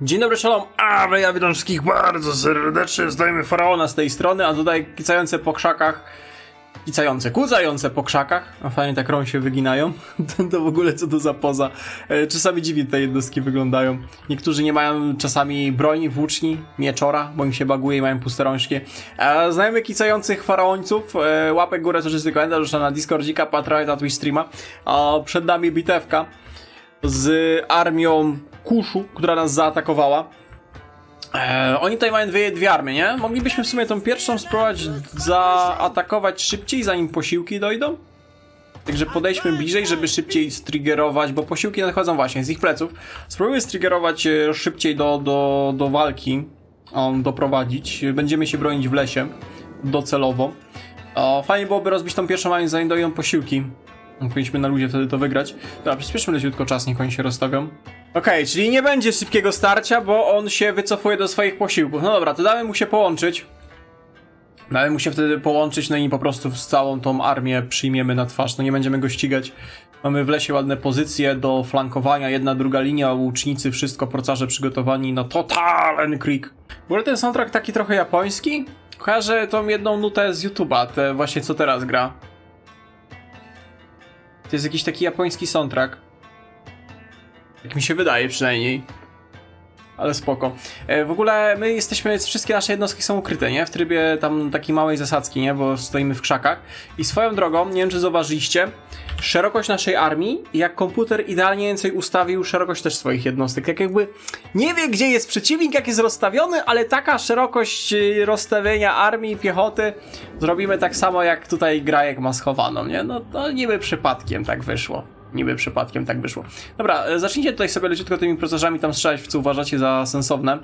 Dzień dobry, shalom, a ja witam wszystkich bardzo serdecznie, zdajemy Faraona z tej strony, a tutaj kicające po krzakach, kicające, kucające po krzakach, a fajnie tak rąk się wyginają, to, w ogóle co to za poza, e, czasami dziwnie te jednostki wyglądają, niektórzy nie mają czasami broni, włóczni, mieczora, bo im się baguje i mają puste rączki, e, znajomych kicających faraońców, e, łapek górę, soczysty komentarz, już na Discordzika, Patreon, na Twitch streama, a przed nami bitewka, z armią Kuszu, która nas zaatakowała. E, oni tutaj mają dwie, dwie armie, nie? Moglibyśmy w sumie tą pierwszą spróbować zaatakować szybciej, zanim posiłki dojdą. Także podejdźmy bliżej, żeby szybciej striggerować, bo posiłki nadchodzą właśnie z ich pleców. Spróbujmy striggerować e, szybciej do, do, do walki, um, doprowadzić. Będziemy się bronić w lesie, docelowo. O, fajnie byłoby rozbić tą pierwszą armię, zanim dojdą posiłki. Powinniśmy na ludzie wtedy to wygrać. Dobra, przyspieszmy leciutko czas, niech oni się rozstawią. Okej, czyli nie będzie szybkiego starcia, bo on się wycofuje do swoich posiłków. No dobra, to damy mu się połączyć. Damy mu się wtedy połączyć, no i po prostu z całą tą armię przyjmiemy na twarz. No nie będziemy go ścigać. Mamy w lesie ładne pozycje do flankowania, jedna, druga linia, łucznicy, wszystko, procarze przygotowani na Total Creek. W ogóle ten soundtrack taki trochę japoński. Kojarzę tą jedną nutę z YouTube'a, te właśnie co teraz gra. To jest jakiś taki japoński soundtrack. Jak mi się wydaje przynajmniej. Ale spoko. E, w ogóle my jesteśmy, wszystkie nasze jednostki są ukryte, nie? W trybie tam takiej małej zasadzki, nie? Bo stoimy w krzakach. I swoją drogą, nie wiem czy zauważyliście, szerokość naszej armii, jak komputer idealnie więcej ustawił szerokość też swoich jednostek. Tak jakby nie wie gdzie jest przeciwnik, jak jest rozstawiony, ale taka szerokość y, rozstawienia armii piechoty zrobimy tak samo jak tutaj Grajek ma schowaną, nie? No, no niby przypadkiem tak wyszło niby przypadkiem tak wyszło. Dobra, e, zacznijcie tutaj sobie leciutko tymi procesorzami tam strzelać, w co uważacie za sensowne.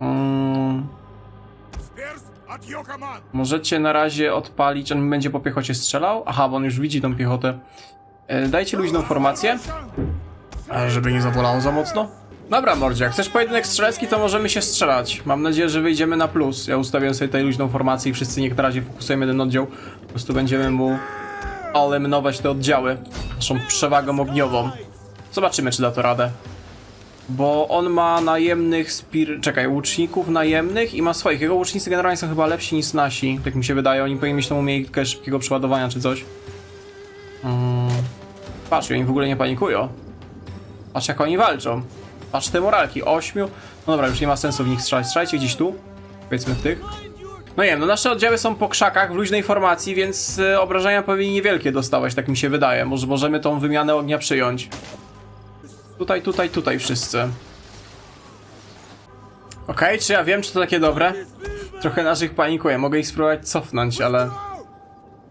Mm. Możecie na razie odpalić, on będzie po piechocie strzelał? Aha, bo on już widzi tą piechotę. E, dajcie luźną formację, żeby nie zabolało za mocno. Dobra, Mordzie, jak chcesz pojedynek strzelecki, to możemy się strzelać. Mam nadzieję, że wyjdziemy na plus. Ja ustawiam sobie tutaj luźną formację i wszyscy niech na razie fokusujemy jeden oddział. Po prostu będziemy mu eliminować te oddziały naszą przewagą ogniową. Zobaczymy, czy da to radę. Bo on ma najemnych spir... Czekaj, łuczników najemnych i ma swoich. Jego łucznicy generalnie są chyba lepsi niż nasi, tak mi się wydaje. Oni powinni mieć tą umiejętność szybkiego przeładowania czy coś. Mm. Patrz, oni w ogóle nie panikują. Patrz, jak oni walczą. Patrz te moralki. Ośmiu. No dobra, już nie ma sensu w nich strzelać. Strzelajcie gdzieś tu. Powiedzmy w tych. No nie wiem, no nasze oddziały są po krzakach w luźnej formacji, więc y, obrażenia powinni niewielkie dostawać, tak mi się wydaje. Może możemy tą wymianę ognia przyjąć. Tutaj, tutaj, tutaj wszyscy. Okej, czy ja wiem, czy to takie dobre? Trochę naszych panikuje, mogę ich spróbować cofnąć, ale...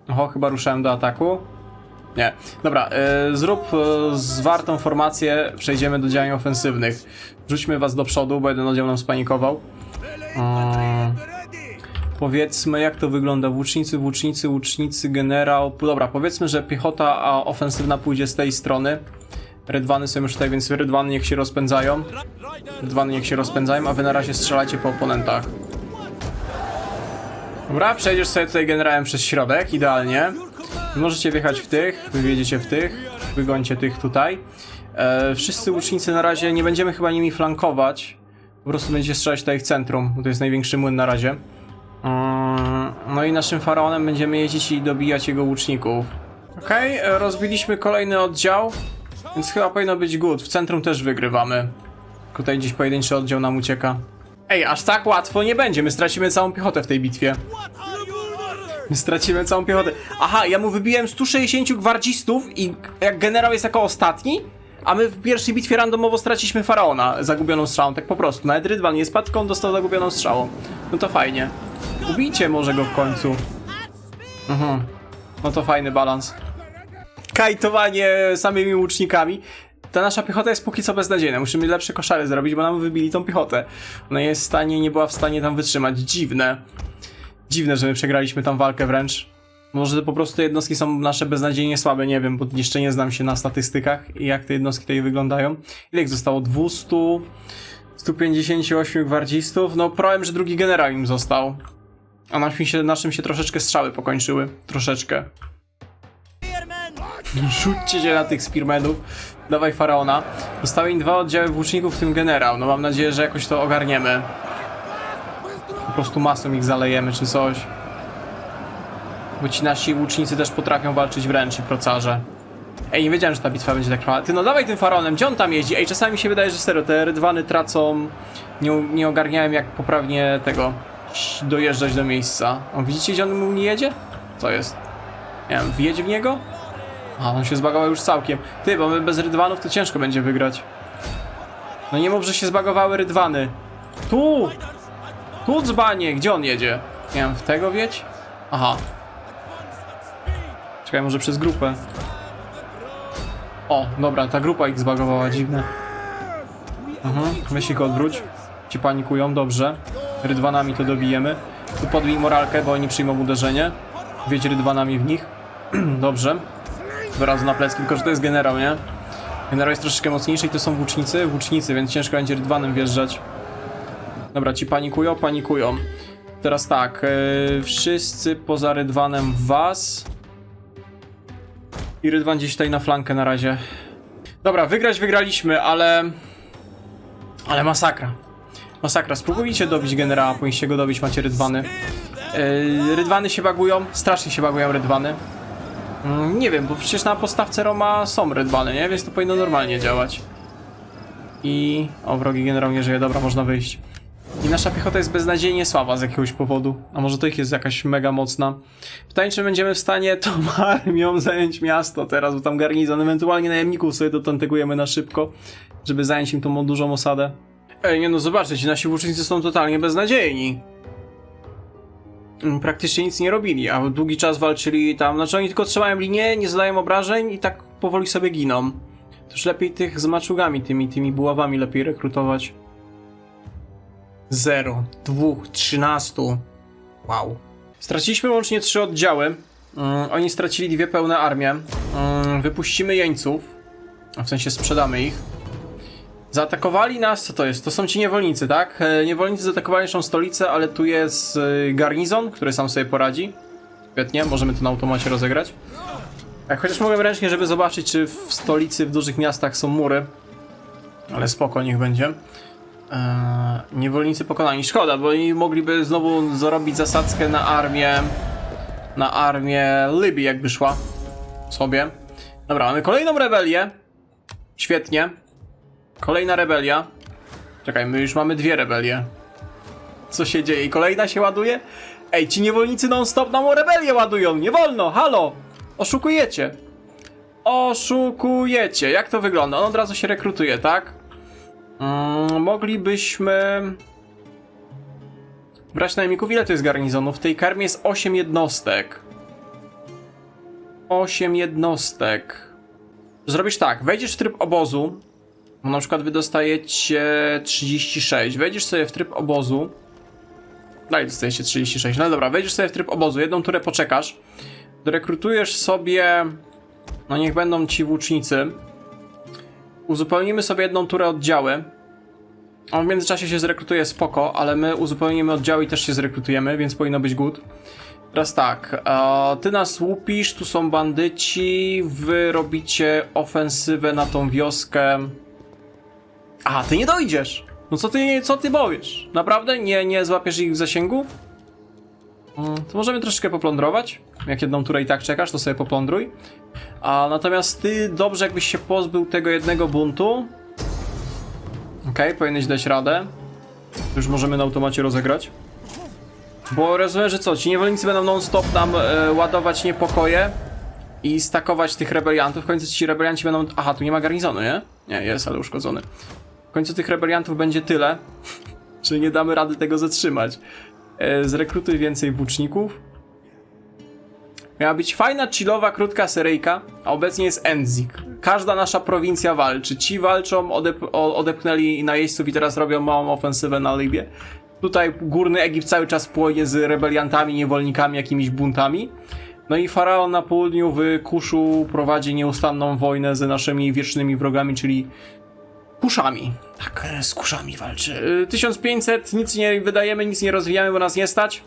Oho, chyba ruszałem do ataku. Nie. Dobra, y, zrób y, zwartą formację, przejdziemy do działań ofensywnych. Rzućmy was do przodu, bo jeden oddział nam spanikował. Mm. Powiedzmy, jak to wygląda. Włócznicy, włócznicy, łucznicy, generał. Dobra, powiedzmy, że piechota a ofensywna pójdzie z tej strony. Rydwany są już tutaj, więc rydwany niech się rozpędzają. Rydwany niech się rozpędzają, a wy na razie strzelajcie po oponentach. Dobra, przejdziesz sobie tutaj generałem przez środek, idealnie. Możecie wjechać w tych, wy wjedziecie w tych, wygońcie tych tutaj. E, wszyscy łucznicy na razie, nie będziemy chyba nimi flankować. Po prostu będziecie strzelać tutaj w centrum, bo to jest największy młyn na razie. Mm, No i naszym faraonem będziemy jeździć i dobijać jego łuczników. Okej, e, rozbiliśmy kolejny oddział, więc chyba powinno być good. W centrum też wygrywamy. Tutaj gdzieś pojedynczy oddział nam ucieka. Ej, aż tak łatwo nie będzie, my stracimy całą piechotę w tej bitwie. My stracimy całą piechotę. Aha, ja mu wybiłem 160 gwardzistów i jak generał jest jako ostatni, a my w pierwszej bitwie randomowo straciliśmy faraona zagubioną strzałą, tak po prostu. Nawet Rydwan nie spadł, tylko on dostał zagubioną strzałą. No to fajnie. Ubijcie może go w końcu. Mhm. No to fajny balans. Kajtowanie samymi łucznikami. Ta nasza piechota jest póki co beznadziejna. Musimy lepsze koszary zrobić, bo nam wybili tą piechotę. Ona jest w stanie, nie była w stanie tam wytrzymać. Dziwne. Dziwne, że my przegraliśmy tam walkę wręcz. Może po prostu te jednostki są nasze beznadziejnie słabe, nie wiem, bo jeszcze nie znam się na statystykach i jak te jednostki tutaj wyglądają. Ile ich zostało? 200... 158 gwardzistów? No, problem, że drugi generał im został. A naszym się, naszym się troszeczkę strzały pokończyły. Troszeczkę. Rzućcie się na tych spearmenów. Dawaj faraona. Zostały im dwa oddziały włóczników, w tym generał. No mam nadzieję, że jakoś to ogarniemy. Po prostu masą ich zalejemy czy coś. Bo ci nasi łucznicy też potrafią walczyć wręcz i procarze. Ej, nie wiedziałem, że ta bitwa będzie tak trwała. Ty no dawaj tym faraonem, gdzie on tam jeździ? Ej, czasami mi się wydaje, że serio, te rydwany tracą... Nie, nie ogarniałem jak poprawnie tego... dojeżdżać do miejsca. O, widzicie, gdzie on mu nie jedzie? Co jest? Nie wiem, wjedzie w niego? A, on się zbagował już całkiem. Ty, bo my bez rydwanów to ciężko będzie wygrać. No nie mów, że się zbagowały rydwany. Tu! Tu dzbanie! Gdzie on jedzie? Nie wiem, w tego wiedź? Aha. Czekaj, może przez grupę. O, dobra, ta grupa ich zbagowała, dziwne. Mhm, weź ich odwróć. Ci panikują, dobrze. Rydwanami to dobijemy. Tu podbij moralkę, bo oni przyjmą uderzenie. Wiedź rydwanami w nich. dobrze. Wyrazu na plecki, tylko że to jest generał, nie? Generał jest troszeczkę mocniejszy i to są włócznicy, włócznicy, więc ciężko będzie rydwanem wjeżdżać. Dobra, ci panikują, panikują. Teraz tak, yy, wszyscy poza rydwanem was. I rydwan gdzieś tutaj na flankę na razie. Dobra, wygrać wygraliśmy, ale... Ale masakra. Masakra, spróbujcie dobić generała, powinniście go dobić, macie rydwany. Yy, rydwany się bagują, strasznie się bagują rydwany. Mm, Nie wiem, bo przecież na postawce Roma są rydwany, nie? Więc to powinno normalnie działać. I... O, wrogi generał nie żyje, dobra, można wyjść. I nasza piechota jest beznadziejnie słaba z jakiegoś powodu. A może to ich jest jakaś mega mocna. Pytanie, czy będziemy w stanie tą armią zająć miasto teraz, bo tam garnizon, ewentualnie najemników sobie dotantegujemy na szybko, żeby zająć im tą dużą osadę. Ej, nie no, zobaczcie, ci nasi włócznicy są totalnie beznadziejni. Mm, Praktycznie nic nie robili, a długi czas walczyli tam, znaczy oni tylko trzymają linię, nie zadają obrażeń i tak powoli sobie giną. Toż lepiej tych z maczugami, tymi, tymi buławami lepiej rekrutować. Zero, dwóch, trzynastu. Wow. Straciliśmy łącznie trzy oddziały. Mm, oni stracili dwie pełne armie. Mm, wypuścimy jeńców. W sensie sprzedamy ich. Zaatakowali nas, co to jest? To są ci niewolnicy, tak? E, niewolnicy zaatakowali naszą stolicę, ale tu jest e, garnizon, który sam sobie poradzi. Świetnie, możemy to na automacie rozegrać. Tak, chociaż mogłem ręcznie, żeby zobaczyć, czy w stolicy, w dużych miastach są mury. Ale spoko, niech będzie. Eee, niewolnicy pokonani. Szkoda, bo oni mogliby znowu zarobić zasadzkę na armię. Na armię Libii, jakby szła sobie. Dobra, mamy kolejną rebelię. Świetnie. Kolejna rebelia. Czekaj, my już mamy dwie rebelie. Co się dzieje? I kolejna się ładuje? Ej, ci niewolnicy non-stop nam rebelię ładują! Nie wolno! Halo! Oszukujecie! Oszukujecie! Jak to wygląda? On od razu się rekrutuje, tak? Mm, moglibyśmy... Brać najemników. Ile to jest garnizonów? W tej karmie jest 8 jednostek. 8 jednostek. Zrobisz tak, wejdziesz w tryb obozu. Bo Na przykład wy dostajecie 36. Wejdziesz sobie w tryb obozu. Dalej dostajecie 36. No dobra, wejdziesz sobie w tryb obozu. Jedną turę poczekasz. Rekrutujesz sobie. No niech będą ci włócznicy. Uzupełnimy sobie jedną turę oddziały. On w międzyczasie się zrekrutuje spoko, ale my uzupełnimy oddziały i też się zrekrutujemy, więc powinno być good. Teraz tak, ty nas łupisz, tu są bandyci, wy robicie ofensywę na tą wioskę. A, ty nie dojdziesz! No co ty, co ty powiesz? Naprawdę? Nie, nie złapiesz ich w zasięgu? Mm, To możemy troszeczkę poplądrować. Jak jedną turę i tak czekasz, to sobie poplądruj. A natomiast ty dobrze jakbyś się pozbył tego jednego buntu. Okej, powinieneś dać radę. Już możemy na automacie rozegrać. Bo rozumiem, że co, ci niewolnicy będą non-stop nam e, ładować niepokoje i stakować tych rebeliantów. W końcu ci rebelianci będą... Aha, tu nie ma garnizonu, nie? Nie, jest, ale uszkodzony. W końcu tych rebeliantów będzie tyle, że nie damy rady tego zatrzymać. E, zrekrutuj więcej włóczników. Miała być fajna, chillowa, krótka seryjka, a obecnie jest Enzik. Każda nasza prowincja walczy. Ci walczą, odep odepchnęli najeźdźców i teraz robią małą ofensywę na Libię. Tutaj górny Egipt cały czas płonie z rebeliantami, niewolnikami, jakimiś buntami. No i faraon na południu w Kuszu prowadzi nieustanną wojnę z naszymi wiecznymi wrogami, czyli Kuszami. Tak, e, z Kuszami walczy. Y, 1500, nic nie wydajemy, nic nie rozwijamy, bo nas nie stać.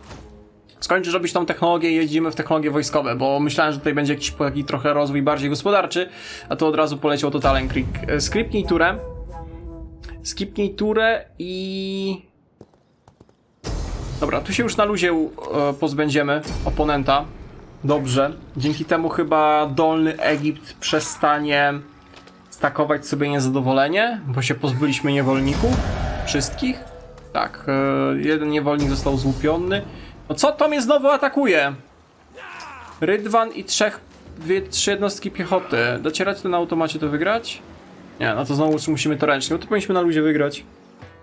skończysz robić tą technologię i jedziemy w technologie wojskowe, bo myślałem, że tutaj będzie jakiś taki trochę rozwój bardziej gospodarczy, a to od razu poleciał totalem krik. E, Skipnij turę. Skipnij turę i... Dobra, tu się już na luzie e, pozbędziemy oponenta. Dobrze. Dzięki temu chyba dolny Egipt przestanie stakować sobie niezadowolenie, bo się pozbyliśmy niewolników. Wszystkich. Tak, e, jeden niewolnik został złupiony. No co to mnie znowu atakuje? Rydwan i trzech, dwie, trzy jednostki piechoty. Docierać to na automacie to wygrać? Nie, no to znowu musimy to ręcznie, bo to powinniśmy na ludzie wygrać.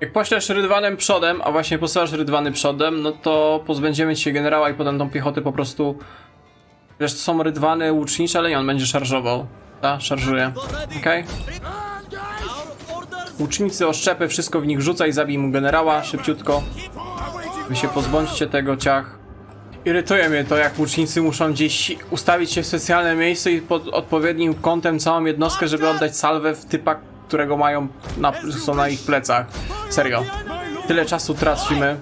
Jak poślesz rydwanem przodem, a właśnie posyłasz rydwany przodem, no to pozbędziemy się generała i potem tą piechotę po prostu... Wiesz, to są rydwany łucznicze, ale nie, on będzie szarżował. Ta, szarżuje. Okej? Łucznicy, oszczepy, wszystko w nich rzucaj, zabij mu generała, szybciutko. Wy się pozbądźcie tego ciach. Irytuje mnie to, jak łucznicy muszą gdzieś ustawić się w specjalne miejsce i pod odpowiednim kątem całą jednostkę, żeby oddać salwę w typa, którego mają na, są na ich plecach. Serio. Tyle czasu tracimy.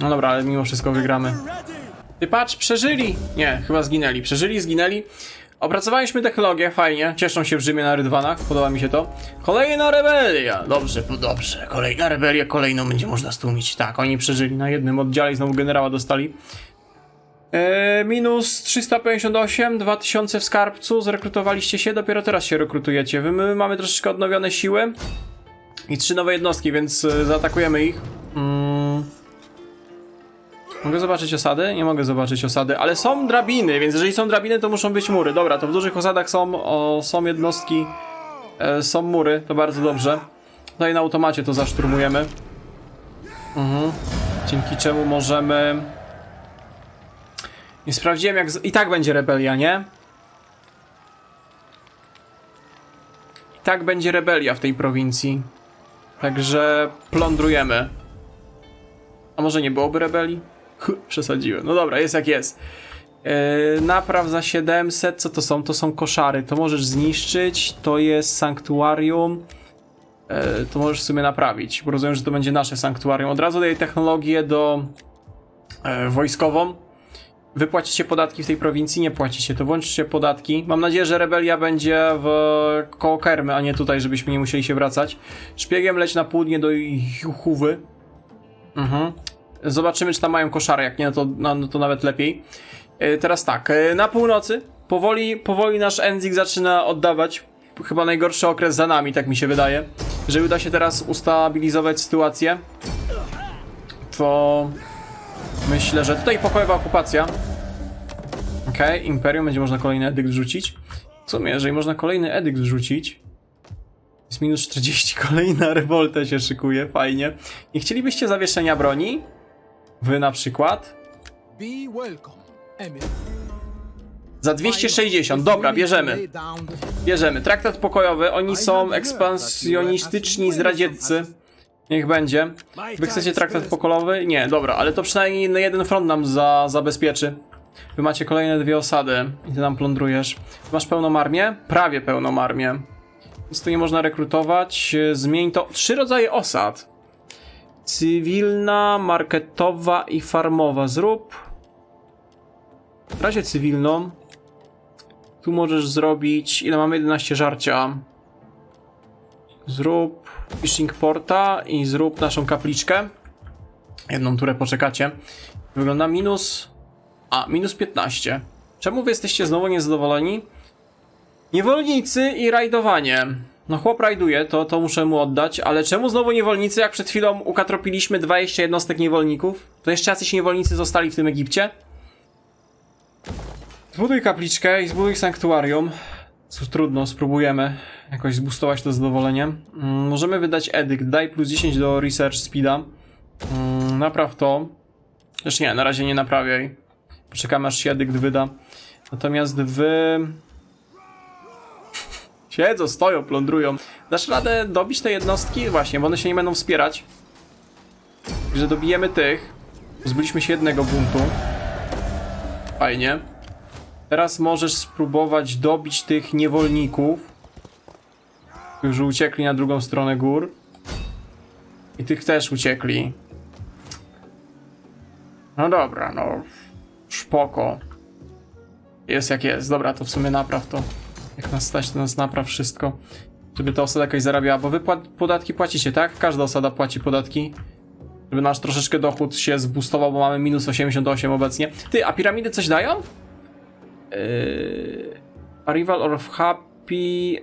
No dobra, ale mimo wszystko wygramy. Ty patrz, przeżyli! Nie, chyba zginęli. Przeżyli, zginęli. Opracowaliśmy technologię, fajnie. Cieszą się w Rzymie na rydwanach, podoba mi się to. Kolejna rebelia! Dobrze, po- dobrze. Kolejna rebelia, kolejną będzie można stłumić. Tak, oni przeżyli na jednym oddziale i znowu generała dostali. Eee, minus 358, 2000 w skarbcu, zrekrutowaliście się, dopiero teraz się rekrutujecie. Wy, my mamy troszeczkę odnowione siły i trzy nowe jednostki, więc e, zaatakujemy ich. Mm. Mogę zobaczyć osady? Nie mogę zobaczyć osady, ale są drabiny, więc jeżeli są drabiny, to muszą być mury. Dobra, to w dużych osadach są, o, są jednostki, e, są mury, to bardzo dobrze. No i na automacie to zaszturmujemy. Mhm. Dzięki czemu możemy... Nie sprawdziłem jak... Z... I tak będzie rebelia, nie? I tak będzie rebelia w tej prowincji. Także plądrujemy. A może nie byłoby rebelii? Przesadziłem. No dobra, jest jak jest. Yy, napraw za 700. Co to są? To są koszary. To możesz zniszczyć. To jest sanktuarium. Yy, to możesz w sumie naprawić. Bo rozumiem, że to będzie nasze sanktuarium. Od razu daję technologię do yy, wojskową. Wy płacicie podatki w tej prowincji? Nie płacicie, to włączcie podatki. Mam nadzieję, że rebelia będzie w koło Kermy, a nie tutaj, żebyśmy nie musieli się wracać. Szpiegiem leć na południe do Juchówy. Mhm. Zobaczymy, czy tam mają koszary. Jak nie, no to, no, no to nawet lepiej. E, teraz tak, e, na północy powoli, powoli nasz Enzik zaczyna oddawać. Chyba najgorszy okres za nami, tak mi się wydaje. Jeżeli uda się teraz ustabilizować sytuację, to myślę, że tutaj pokojowa okupacja. Okej, Imperium, będzie można kolejny edykt wrzucić. W sumie, jeżeli można kolejny edykt wrzucić, jest minus 40, kolejna rewolta się szykuje, fajnie. Nie chcielibyście zawieszenia broni? Wy na przykład? Za 260, dobra, bierzemy. Bierzemy. Traktat pokojowy, oni są ekspansjonistyczni zdradzieccy. Niech będzie. Wy chcecie traktat pokojowy? Nie, dobra, ale to przynajmniej na jeden front nam za, zabezpieczy. Wy macie kolejne dwie osady i ty nam plądrujesz. Masz pełną armię? Prawie pełną armię. Więc tu nie można rekrutować. Zmień to. Trzy rodzaje osad. Cywilna, marketowa i farmowa. Zrób. W razie cywilną. Tu możesz zrobić. Ile mamy? 11 żarcia. Zrób fishing porta i zrób naszą kapliczkę. Jedną turę poczekacie. Wygląda minus. A, minus 15. Czemu wy jesteście znowu niezadowoleni? Niewolnicy i rajdowanie. No chłop rajduje, to, to muszę mu oddać, ale czemu znowu niewolnicy, jak przed chwilą ukatropiliśmy 20 jednostek niewolników? To jeszcze jacyś niewolnicy zostali w tym Egipcie? Zbuduj kapliczkę i zbuduj sanktuarium. Cóż, trudno, spróbujemy jakoś zbustować to zadowolenie. Mm, możemy wydać edykt, daj plus 10 do research speeda. Mm, napraw to. Zresztą nie, na razie nie naprawiaj. Poczekamy aż się edykt wyda. Natomiast wy... Siedzą, stoją, plądrują. Dasz radę dobić te jednostki? Właśnie, bo one się nie będą wspierać. Że dobijemy tych. Pozbyliśmy się jednego buntu. Fajnie. Teraz możesz spróbować dobić tych niewolników. Którzy uciekli na drugą stronę gór. I tych też uciekli. No dobra, no. Spoko. Jest jak jest. Dobra, to w sumie napraw to. Jak nas stać, to nas napraw wszystko. Żeby ta osada jakoś zarabiała, bo wy podatki płacicie, tak? Każda osada płaci podatki. Żeby nasz troszeczkę dochód się zboostował, bo mamy minus 88 obecnie. Ty, a piramidy coś dają? Yy... Arrival of Happy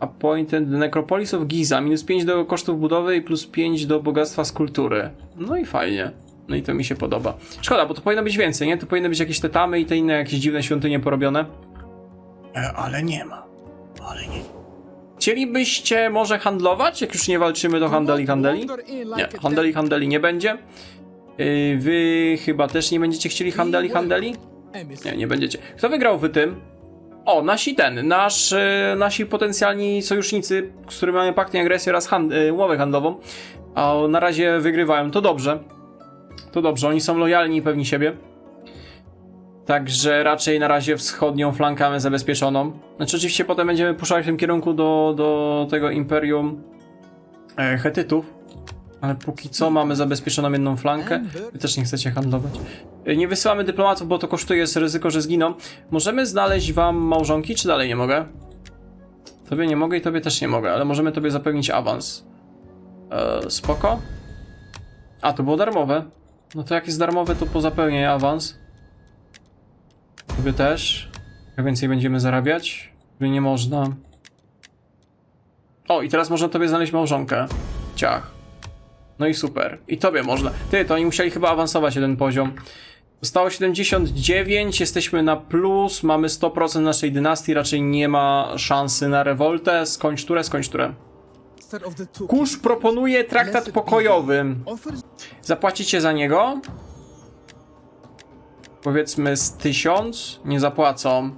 Appointed the Necropolis of Giza. Minus 5 do kosztów budowy i plus 5 do bogactwa z kultury. No i fajnie. No i to mi się podoba. Szkoda, bo to powinno być więcej, nie? To powinny być jakieś te tamy i te inne jakieś dziwne świątynie porobione. E, ale nie ma. Ale nie. Chcielibyście może handlować? Jak już nie walczymy, to handeli, handeli? Nie, handeli, handeli nie będzie. Yy, wy chyba też nie będziecie chcieli handeli, handeli? Nie, nie będziecie. Kto wygrał w tym? O, nasi ten, nasz, e, nasi potencjalni sojusznicy, z którymi mamy pakt agresję oraz hand, e, umowę handlową. A na razie wygrywają, to dobrze. To dobrze, oni są lojalni i pewni siebie. Także raczej na razie wschodnią flankę mamy zabezpieczoną. Znaczy oczywiście potem będziemy puszczać w tym kierunku do, do tego imperium e, Hetytów. Ale póki co mamy zabezpieczoną jedną flankę. Wy też nie chcecie handlować. E, Nie wysyłamy dyplomatów, bo to kosztuje, jest ryzyko, że zginą. Możemy znaleźć wam małżonki, czy dalej nie mogę? Tobie nie mogę i tobie też nie mogę, ale możemy tobie zapewnić awans. E, spoko. A, to było darmowe. No to jak jest darmowe, to pozapełniaj awans. Tobie też. Jak więcej będziemy zarabiać? Tobie nie można. O, i teraz można tobie znaleźć małżonkę. Ciach. No i super. I tobie można. Ty, to oni musieli chyba awansować jeden poziom. Zostało 79, jesteśmy na plus, mamy 100% naszej dynastii, raczej nie ma szansy na rewoltę. Skończ turę, skończ turę. Kusz proponuje traktat pokojowy. Zapłacicie za niego? Powiedzmy z 1000? Nie zapłacą.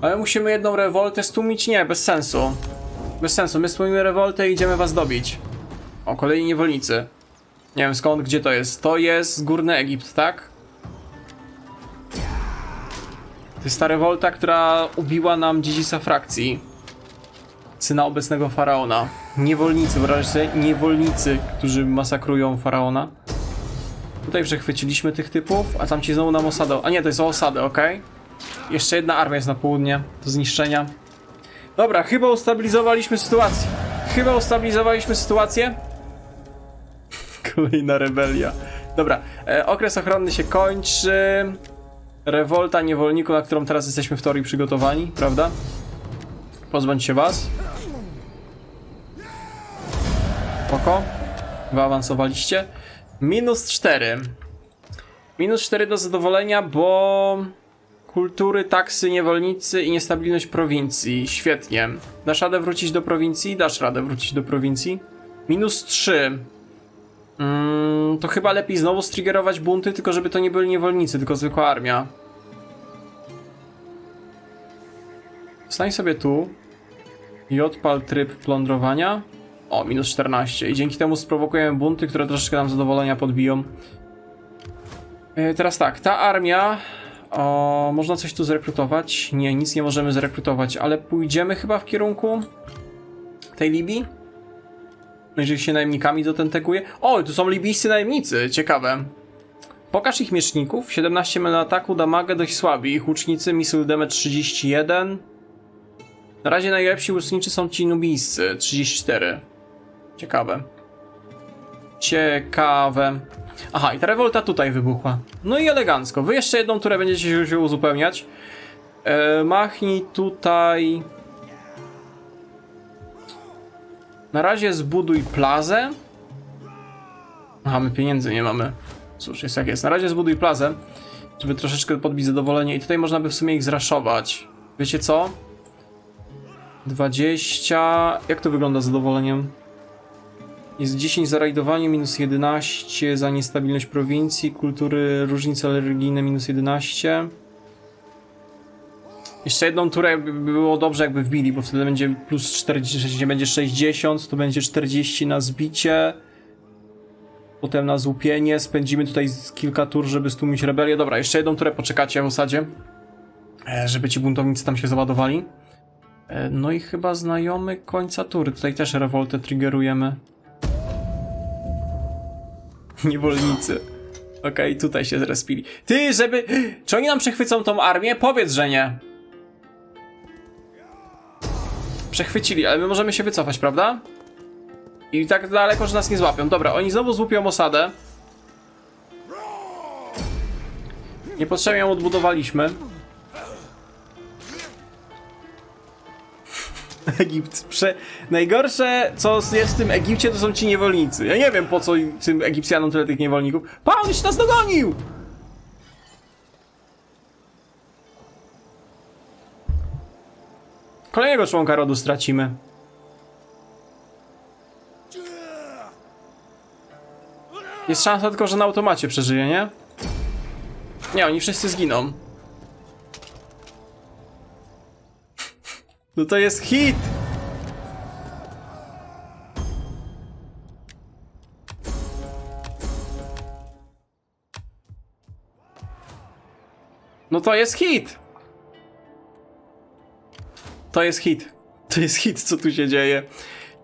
Ale musimy jedną rewoltę stłumić? Nie, bez sensu. Bez sensu, my stłumimy rewoltę i idziemy was dobić. O, kolejni niewolnicy. Nie wiem skąd, gdzie to jest. To jest Górny Egipt, tak? To jest ta rewolta, która ubiła nam dziedzica frakcji. Syna obecnego faraona. Niewolnicy, sobie, niewolnicy, którzy masakrują faraona. Tutaj przechwyciliśmy tych typów, a tam ci znowu nam osadę. A nie, to jest osadę, ok? Jeszcze jedna armia jest na południe do zniszczenia. Dobra, chyba ustabilizowaliśmy sytuację. Chyba ustabilizowaliśmy sytuację. Kolejna rebelia. Dobra, e, okres ochronny się kończy. Rewolta niewolników, na którą teraz jesteśmy w teorii przygotowani, prawda? Pozbądź się was. Spoko. Wyawansowaliście. Minus 4. Minus 4 do zadowolenia, bo kultury, taksy, niewolnicy i niestabilność prowincji. Świetnie. Dasz radę wrócić do prowincji? Dasz radę wrócić do prowincji. Minus 3. Mm, to chyba lepiej znowu striggerować bunty, tylko żeby to nie byli niewolnicy, tylko zwykła armia. Stań sobie tu i odpal tryb plądrowania. O, minus 14. I dzięki temu sprowokujemy bunty, które troszeczkę nam zadowolenia podbiją. E, teraz tak, ta armia. O, można coś tu zrekrutować? Nie, nic nie możemy zrekrutować, ale pójdziemy chyba w kierunku tej Libii. Jeżeli się najemnikami dotenteguje. O, tu są libijscy najemnicy, ciekawe. Pokaż ich mieczników. 17 na ataku, damagę dość słabi. Łucznicy, missile damage 31. Na razie najlepsi łuczniczy są ci nubijscy, 34. Ciekawe. Ciekawe. Aha, i ta rewolta tutaj wybuchła. No i elegancko. Wy jeszcze jedną turę będziecie się- uzupełniać. E, machnij tutaj... Na razie zbuduj plazę. Aha, my pieniędzy nie mamy. Cóż, jest jak jest. Na razie zbuduj plazę, żeby troszeczkę podbić zadowolenie. I tutaj można by w sumie ich zraszować. Wiecie co? 20. Jak to wygląda z zadowoleniem? Jest 10 za rajdowanie, minus 11 za niestabilność prowincji, kultury, różnice religijne, minus 11. Jeszcze jedną turę by by było dobrze jakby wbili, bo wtedy będzie plus 40, nie będzie 60, to będzie 40 na zbicie. Potem na złupienie, spędzimy tutaj kilka tur, żeby stłumić rebelię. Dobra, jeszcze jedną turę poczekacie w osadzie, e, żeby ci buntownicy tam się załadowali. E, No i chyba znajomy końca tury. Tutaj też rewoltę triggerujemy. Niewolnicy. Okej, tutaj się zrespili. Ty, żeby... Czy oni nam przechwycą tą armię? Powiedz, że nie. Przechwycili, ale my możemy się wycofać, prawda? I tak daleko, że nas nie złapią. Dobra, oni znowu złupią osadę. Niepotrzebnie ją odbudowaliśmy. Egipt. Prze... Najgorsze, co jest w tym Egipcie, to są ci niewolnicy. Ja nie wiem, po co tym Egipcjanom tyle tych niewolników. Pan już nas dogonił! Kolejnego członka rodu stracimy. Jest szansa tylko, że na automacie przeżyje, nie? Nie, oni wszyscy zginą. No to jest hit! No to jest hit! To jest hit. To jest hit, co tu się dzieje.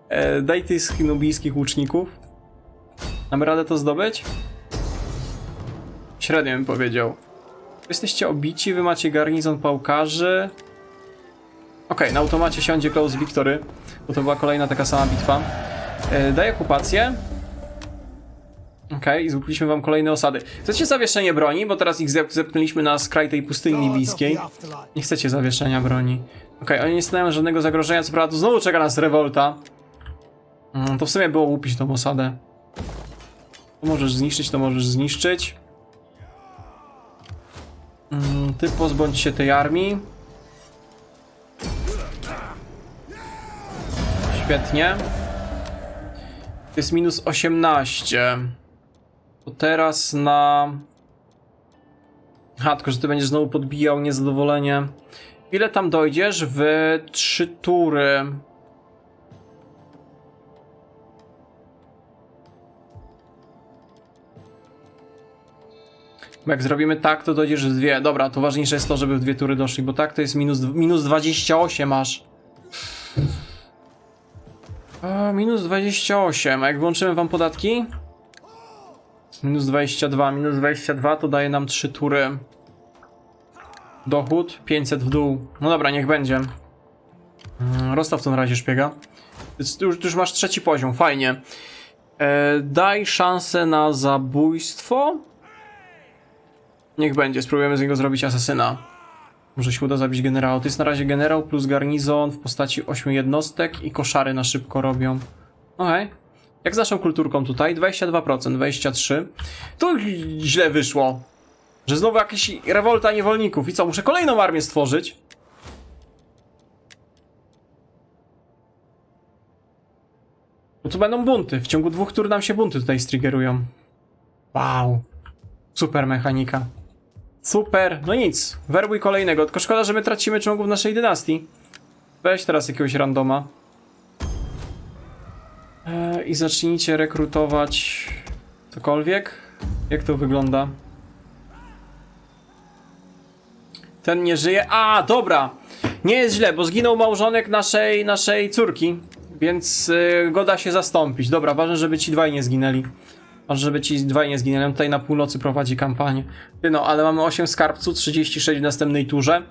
E, daj tych nubijskich łuczników. Mamy radę to zdobyć? Średnio bym powiedział. Jesteście obici, wy macie garnizon pałkarzy. Okej, na automacie siądzie Close Victory, bo to była kolejna taka sama bitwa. E, daj okupację. Okej, i złupiliśmy wam kolejne osady. Chcecie zawieszenie broni, bo teraz ich zep- zepchnęliśmy na skraj tej pustyni libijskiej. Nie chcecie zawieszenia broni. Okej, oni nie stanowią żadnego zagrożenia, co prawda tu znowu czeka nas rewolta. Mm, to w sumie było łupić tą osadę. To możesz zniszczyć, to możesz zniszczyć. Mm, ty pozbądź się tej armii. Świetnie. To jest minus 18. To teraz na... Ha, tylko że ty będziesz znowu podbijał niezadowolenie. Ile tam dojdziesz? W trzy tury. Jak zrobimy tak, to dojdziesz w dwie. Dobra, to ważniejsze jest to, żeby w dwie tury doszli, bo tak to jest minus, minus 28 masz. A, minus 28. A jak włączymy wam podatki? Minus 22. Minus 22 to daje nam 3 tury. Dochód 500 w dół. No dobra, niech będzie. Mm, Rozstaw w tym razie szpiega. Tu już, tu już masz trzeci poziom, fajnie. E, daj szansę na zabójstwo. Niech będzie, spróbujemy z niego zrobić asasyna. Może się uda zabić generała. To jest na razie generał plus garnizon w postaci 8 jednostek i koszary na szybko robią. Okej. Jak z naszą kulturką tutaj? 22%, 23%. To źle wyszło. Że znowu jakaś rewolta niewolników. I co, muszę kolejną armię stworzyć? Bo tu będą bunty. W ciągu dwóch tur nam się bunty tutaj striggerują. Wow. Super mechanika. Super. No nic. Werbuj kolejnego. Tylko szkoda, że my tracimy członków naszej dynastii. Weź teraz jakiegoś randoma. Eee, I zacznijcie rekrutować cokolwiek. Jak to wygląda? Ten nie żyje. A, dobra. Nie jest źle, bo zginął małżonek naszej, naszej córki. Więc yy, go da się zastąpić. Dobra, ważne, żeby ci dwaj nie zginęli. Ważne, żeby ci dwaj nie zginęli. On tutaj na północy prowadzi kampanię. No, ale mamy 8 skarbców, 36 w następnej turze.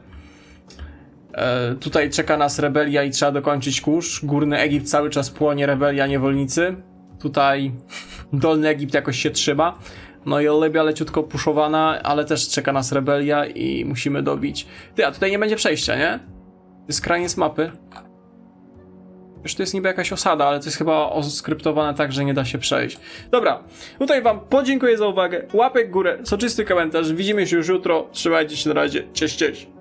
E, tutaj czeka nas rebelia i trzeba dokończyć kurz. Górny Egipt cały czas płonie, rebelia, niewolnicy. Tutaj Dolny Egipt jakoś się trzyma. No i Olebia leciutko puszowana, ale też czeka nas rebelia i musimy dobić. Ty, a tutaj nie będzie przejścia, nie? To jest kraniec mapy. Już to jest niby jakaś osada, ale to jest chyba oskryptowane tak, że nie da się przejść. Dobra, tutaj wam podziękuję za uwagę. Łapek górę, soczysty komentarz. Widzimy się już jutro. Trzymajcie się na razie. Cześć, cześć.